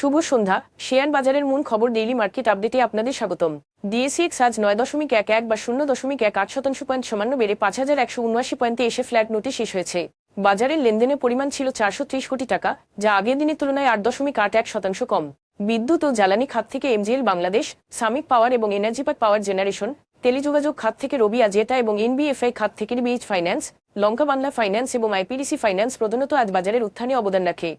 শুভ সন্ধ্যা। Share বাজারের মূল খবর ডেইলি মার্কেট আপডেটে আপনাদের স্বাগতম। ডিএসিএক্স আজ নয় দশমিক এক এক বা শূন্য দশমিক এক আট শতাংশ পয়েন্ট সামান্য বেড়ে পাঁচ হাজার একশো উনআশি পয়েন্টে এসে ফ্ল্যাট নোটে শেষ হয়েছে। বাজারের লেনদেনের পরিমাণ ছিল চারশো ত্রিশ কোটি টাকা, যা আগের দিনের তুলনায় আট দশমিক আট এক শতাংশ কম। বিদ্যুৎ ও জ্বালানি খাত থেকে এমজিএল বাংলাদেশ সামিক পাওয়ার এবং এনার্জি পাক পাওয়ার জেনারেশন টেলিযোগাযোগ খাত থেকে রবি আজিয়েটা এবং এনবিএফআই খাত থেকে BH finance Lanka Bangla finance এবং আইপিডিসি ফাইন্যান্স প্রধানত আজ বাজারের উত্থানে অবদান রাখে।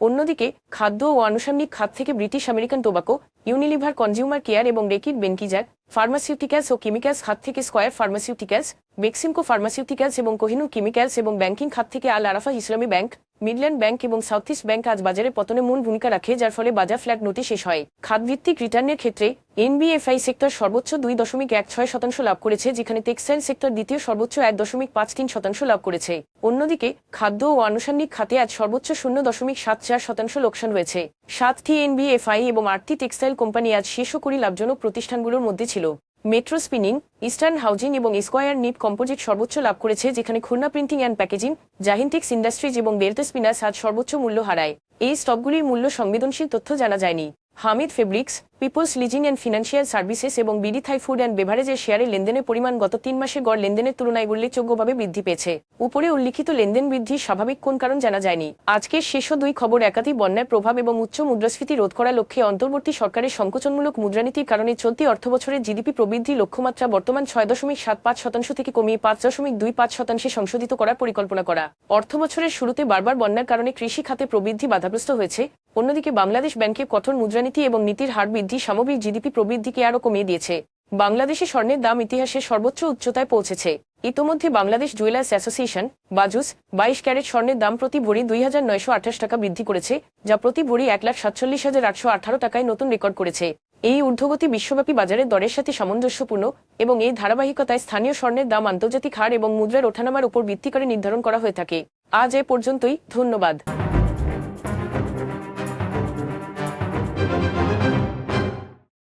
অন্যদিকে, খাদ্য ও আনুষঙ্গিক খাত থেকে British American tobacco, Unilever consumer care এবং রেকিড বেনকিজার ফার্মাসিউটিক্যালস ও কেমিক্যালস খাত থেকে স্কয়ার ফার্মাসিউটিক্যালস বেক্সিমকো ফার্মাসিউটিক্যালস এবং কোহিনু কেমিক্যালস এবং ব্যাংকিং খাত থেকে Al Arafah Islami bank Midland bank এবং সাউথ ইস্ট ব্যাংক আজ বাজারে পতনে মূল ভূমিকা রাখে, যার ফলে বাজার ফ্ল্যাট নোটে শেষ হয়। খাতভিত্তিক রিটার্নের ক্ষেত্রে এনবিএফআই সেক্টর সর্বোচ্চ দুই দশমিক এক ছয় শতাংশ লাভ করেছে, যেখানে টেক্সটাইল সেক্টর দ্বিতীয় সর্বোচ্চ এক দশমিক পাঁচ তিন শতাংশ লাভ করেছে। অন্যদিকে, খাদ্য ও আনুষঙ্গিক খাতে আজ সর্বোচ্চ শূন্য দশমিক সাত চার শতাংশ লোকসান হয়েছে। সাতটি এনবিএফআই এবং আটটি টেক্সটাইল কোম্পানি আজ শীর্ষ কুড়ি লাভজনক প্রতিষ্ঠানগুলোর মধ্যে ছিল। মেট্রো স্পিনিং, ইস্টার্ন হাউজিং এবং স্কোয়ার নিপ কম্পোজিট সর্বোচ্চ লাভ করেছে, যেখানে Khulna printing and packaging Zahintex industries এবং বেলতে স্পিনার আজ সর্বোচ্চ মূল্য হারায়। এই স্টকগুলির মূল্য সংবেদনশীল তথ্য জানা যায়নি। Hamid fabrics, Peoples leasing and financial services এবং বিডি থাই ফুড অ্যান্ড বেভারেজের শেয়ারের লেনদেনের পরিমাণ গত তিন মাসে গড় লেনদেনের তুলনায় উল্লেখযোগ্যভাবে বৃদ্ধি পেয়েছে। উপরে উল্লিখিত লেনদেন বৃদ্ধির স্বাভাবিক কোন কারণ জানা যায়নি। আজকের শেষ দুই খবর একাধিক বন্যার প্রভাব এবং উচ্চ মুদ্রাস্ফীতি রোধ করার লক্ষ্যে অন্তর্বর্তী সরকারের সংকোচনমূলক মুদ্রানীতির কারণে চলতি অর্থবছরের জিডিপি প্রবৃদ্ধি লক্ষ্যমাত্রা বর্তমান ছয় দশমিক সাত পাঁচ শতাংশ থেকে কমিয়ে পাঁচ দশমিক দুই পাঁচ শতাংশে সংশোধিত করার পরিকল্পনা করা। অর্থবছরের শুরুতে বারবার বন্যার কারণে কৃষি খাতে প্রবৃদ্ধি বাধাগ্রস্ত হয়েছে। অন্যদিকে বাংলাদেশ ব্যাংকের কঠোর মুদ্রানীতি এবং নীতির হার বৃদ্ধি সামগ্রিক জিডিপি প্রবৃদ্ধিকে আরও কমিয়ে দিয়েছে। বাংলাদেশে স্বর্ণের দাম ইতিহাসের সর্বোচ্চ উচ্চতায় পৌঁছেছে। ইতোমধ্যে বাংলাদেশ জুয়েলার্স অ্যাসোসিয়েশন, বাজুস, বাইশ ক্যারেট স্বর্ণের দাম প্রতি ভরি দুই হাজার নয়শো আঠাশ টাকা বৃদ্ধি করেছে, যা প্রতি ভরি এক লাখ সাতচল্লিশ হাজার আটশো আঠারো টাকায় নতুন রেকর্ড করেছে। এই ঊর্ধ্বগতি বিশ্বব্যাপী বাজারের দরের সাথে সামঞ্জস্যপূর্ণ এবং এই ধারাবাহিকতায় স্থানীয় স্বর্ণের দাম আন্তর্জাতিক হার এবং মুদ্রার ওঠানামার উপর ভিত্তি করে নির্ধারণ করা হয়ে থাকে। আজ এ পর্যন্তই, ধন্যবাদ।